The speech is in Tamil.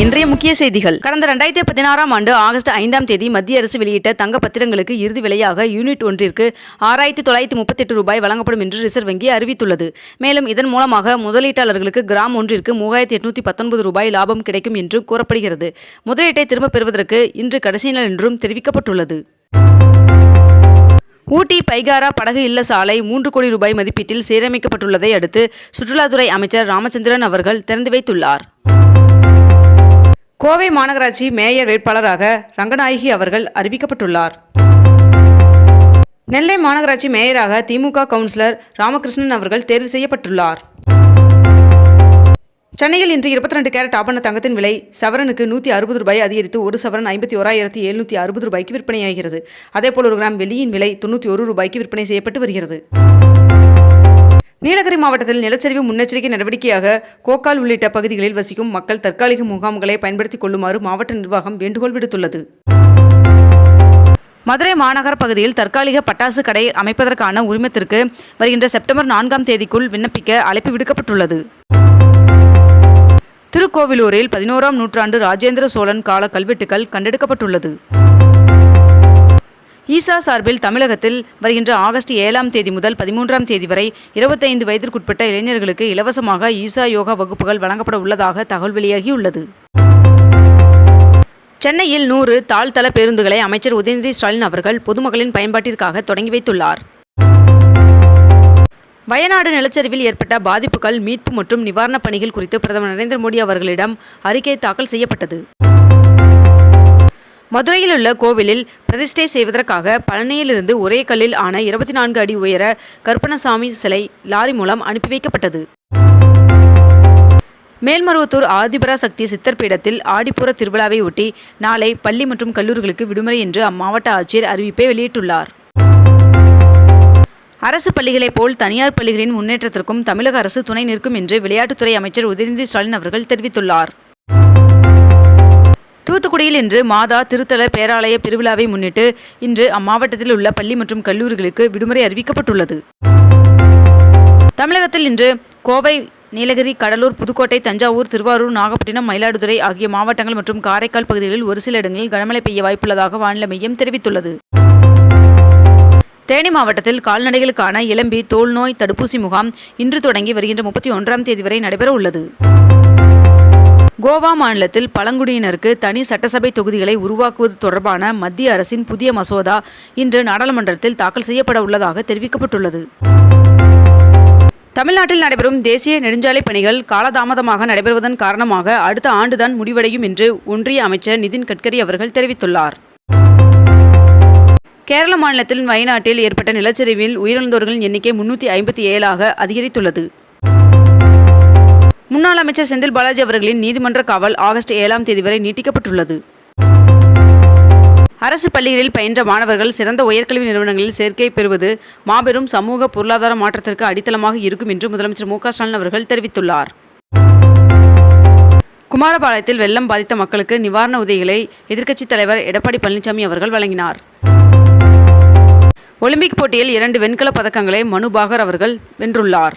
இன்றைய முக்கிய செய்திகள். கடந்த ரெண்டாயிரத்தி பதினாறாம் ஆண்டு ஆகஸ்ட் ஐந்தாம் தேதி மத்திய அரசு வெளியிட்ட தங்க பத்திரங்களுக்கு இறுதி விலையாக யூனிட் ஒன்றிற்கு ஆறாயிரத்தி தொள்ளாயிரத்தி முப்பத்தெட்டு ரூபாய் வழங்கப்படும் என்று ரிசர்வ் வங்கி அறிவித்துள்ளது. மேலும் இதன் மூலமாக முதலீட்டாளர்களுக்கு கிராம் ஒன்றிற்கு மூவாயிரத்தி எட்நூத்தி பத்தொன்பது ரூபாய் லாபம் கிடைக்கும் என்றும் கூறப்படுகிறது. முதலீட்டை திரும்பப் பெறுவதற்கு இன்று கடைசி நாள் என்றும் தெரிவிக்கப்பட்டுள்ளது. ஊட்டி பைகாரா படகு இல்ல சாலை மூன்று கோடி ரூபாய் மதிப்பீட்டில் சீரமைக்கப்பட்டுள்ளதை அடுத்து சுற்றுலாத்துறை அமைச்சர் ராமச்சந்திரன் அவர்கள் திறந்து வைத்துள்ளார். கோவை மாநகராட்சி மேயர் வேட்பாளராக ரங்கநாயகி அவர்கள் அறிவிக்கப்பட்டுள்ளார். நெல்லை மாநகராட்சி மேயராக திமுக கவுன்சிலர் ராமகிருஷ்ணன் அவர்கள் தேர்வு செய்யப்பட்டுள்ளார். சென்னையில் இன்று இருபத்தி ரெண்டு கேரட் ஆபண தங்கத்தின் விலை சவரனுக்கு நூற்றி அறுபது ரூபாய் அதிகரித்து ஒரு சவரன் ஐம்பத்தி ஓராயிரத்தி எழுநூற்றி அறுபது ரூபாய்க்கு விற்பனையாகிறது. அதேபோல் ஒரு கிராம் வெள்ளியின் விலை தொண்ணூற்றி ஒரு ரூபாய்க்கு விற்பனை செய்யப்பட்டு வருகிறது. நீலகிரி மாவட்டத்தில் நிலச்சரிவு முன்னெச்சரிக்கை நடவடிக்கையாக கோக்கால் உள்ளிட்ட பகுதிகளில் வசிக்கும் மக்கள் தற்காலிக முகாம்களை பயன்படுத்திக் கொள்ளுமாறு மாவட்ட நிர்வாகம் வேண்டுகோள் விடுத்துள்ளது. மதுரை மாநகர பகுதியில் தற்காலிக பட்டாசு கடை அமைப்பதற்கான உரிமத்திற்கு வருகின்ற செப்டம்பர் நான்காம் தேதிக்குள் விண்ணப்பிக்க அழைப்பு விடுக்கப்பட்டுள்ளது. திருக்கோவிலூரில் பதினோராம் நூற்றாண்டு ராஜேந்திர சோழன் கால கல்வெட்டுகள் கண்டெடுக்கப்பட்டுள்ளது. ஈசா சார்பில் தமிழகத்தில் வருகின்ற ஆகஸ்ட் ஏழாம் தேதி முதல் பதிமூன்றாம் தேதி வரை இருபத்தைந்து வயதிற்குட்பட்ட இளைஞர்களுக்கு இலவசமாக ஈசா யோகா வகுப்புகள் வழங்கப்பட உள்ளதாக தகவல் வெளியாகியுள்ளது. சென்னையில் நூறு தாழ்தள பேருந்துகளை அமைச்சர் உதயநிதி ஸ்டாலின் அவர்கள் பொதுமக்களின் பயன்பாட்டிற்காக தொடங்கி வைத்துள்ளார். வயநாடு நிலச்சரிவில் ஏற்பட்ட பாதிப்புகள் மீட்பு மற்றும் நிவாரணப் பணிகள் குறித்து பிரதமர் நரேந்திர மோடி அவர்களிடம் அறிக்கை தாக்கல் செய்யப்பட்டது. மதுரையில் உள்ள கோவிலில் பிரதிஷ்டை செய்வதற்காக பழனியிலிருந்து ஒரே கல்லில் ஆன இருபத்தி நான்கு அடி உயர கருப்பணசாமி சிலை லாரி மூலம் அனுப்பி வைக்கப்பட்டது. மேல்மருவத்தூர் ஆதிபராசக்தி சித்தர் பீடத்தில் ஆடிப்புற திருவிழாவை ஒட்டி நாளை பள்ளி மற்றும் கல்லூரிகளுக்கு விடுமுறை என்று அம்மாவட்ட ஆட்சியர் அறிவிப்பை வெளியிட்டுள்ளார். அரசு பள்ளிகளைப் போல் தனியார் பள்ளிகளின் முன்னேற்றத்திற்கும் தமிழக அரசு துணை நிற்கும் என்று விளையாட்டுத்துறை அமைச்சர் உதயநிதி ஸ்டாலின் அவர்கள் தெரிவித்துள்ளார். தூத்துக்குடியில் இன்று மாதா திருத்தல பேராலய பெருவிழாவை முன்னிட்டு இன்று அம்மாவட்டத்தில் உள்ள பள்ளி மற்றும் கல்லூரிகளுக்கு விடுமுறை அறிவிக்கப்பட்டுள்ளது. தமிழகத்தில் இன்று கோவை நீலகிரி கடலூர் புதுக்கோட்டை தஞ்சாவூர் திருவாரூர் நாகப்பட்டினம் மயிலாடுதுறை ஆகிய மாவட்டங்கள் மற்றும் காரைக்கால் பகுதிகளில் ஒரு சில இடங்களில் கனமழை பெய்ய வாய்ப்புள்ளதாக வானிலை மையம் தெரிவித்துள்ளது. தேனி மாவட்டத்தில் கால்நடைகளுக்கான இளம்பி தோல் நோய் தடுப்பூசி முகாம் இன்று தொடங்கி வருகின்ற முப்பத்தி ஒன்றாம் தேதி வரை நடைபெற உள்ளது கோவா மாநிலத்தில் பழங்குடியினருக்கு தனி சட்டசபை தொகுதிகளை உருவாக்குவது தொடர்பான மத்திய அரசின் புதிய மசோதா இன்று நாடாளுமன்றத்தில் தாக்கல் செய்யப்பட உள்ளதாக தெரிவிக்கப்பட்டுள்ளது. தமிழ்நாட்டில் நடைபெறும் தேசிய நெடுஞ்சாலை பணிகள் காலதாமதமாக நடைபெறுவதன் காரணமாக அடுத்த ஆண்டுதான் முடிவடையும் என்று ஒன்றிய அமைச்சர் நிதின் கட்கரி அவர்கள் தெரிவித்துள்ளார். கேரள மாநிலத்தில் வயநாட்டில் ஏற்பட்ட நிலச்சரிவில் உயிரிழந்தோர்களின் எண்ணிக்கை முன்னூற்றி ஐம்பத்தி ஏழாக அதிகரித்துள்ளது. முன்னாள் அமைச்சர் செந்தில் பாலாஜி அவர்களின் நீதிமன்ற காவல் ஆகஸ்ட் ஏழாம் தேதி வரை நீட்டிக்கப்பட்டுள்ளது. அரசு பள்ளிகளில் பயின்ற மாணவர்கள் சிறந்த உயர்கல்வி நிறுவனங்களில் சேர்க்கை பெறுவது மாபெரும் சமூக பொருளாதார மாற்றத்திற்கு அடித்தளமாக இருக்கும் என்று முதலமைச்சர் மு ஸ்டாலின் அவர்கள் தெரிவித்துள்ளார். குமாரபாளையத்தில் வெள்ளம் பாதித்த மக்களுக்கு நிவாரண உதவிகளை எதிர்க்கட்சித் தலைவர் எடப்பாடி பழனிசாமி அவர்கள் வழங்கினார். ஒலிம்பிக் போட்டியில் இரண்டு வெண்கலப் பதக்கங்களை மனு பாகர் அவர்கள் வென்றுள்ளார்.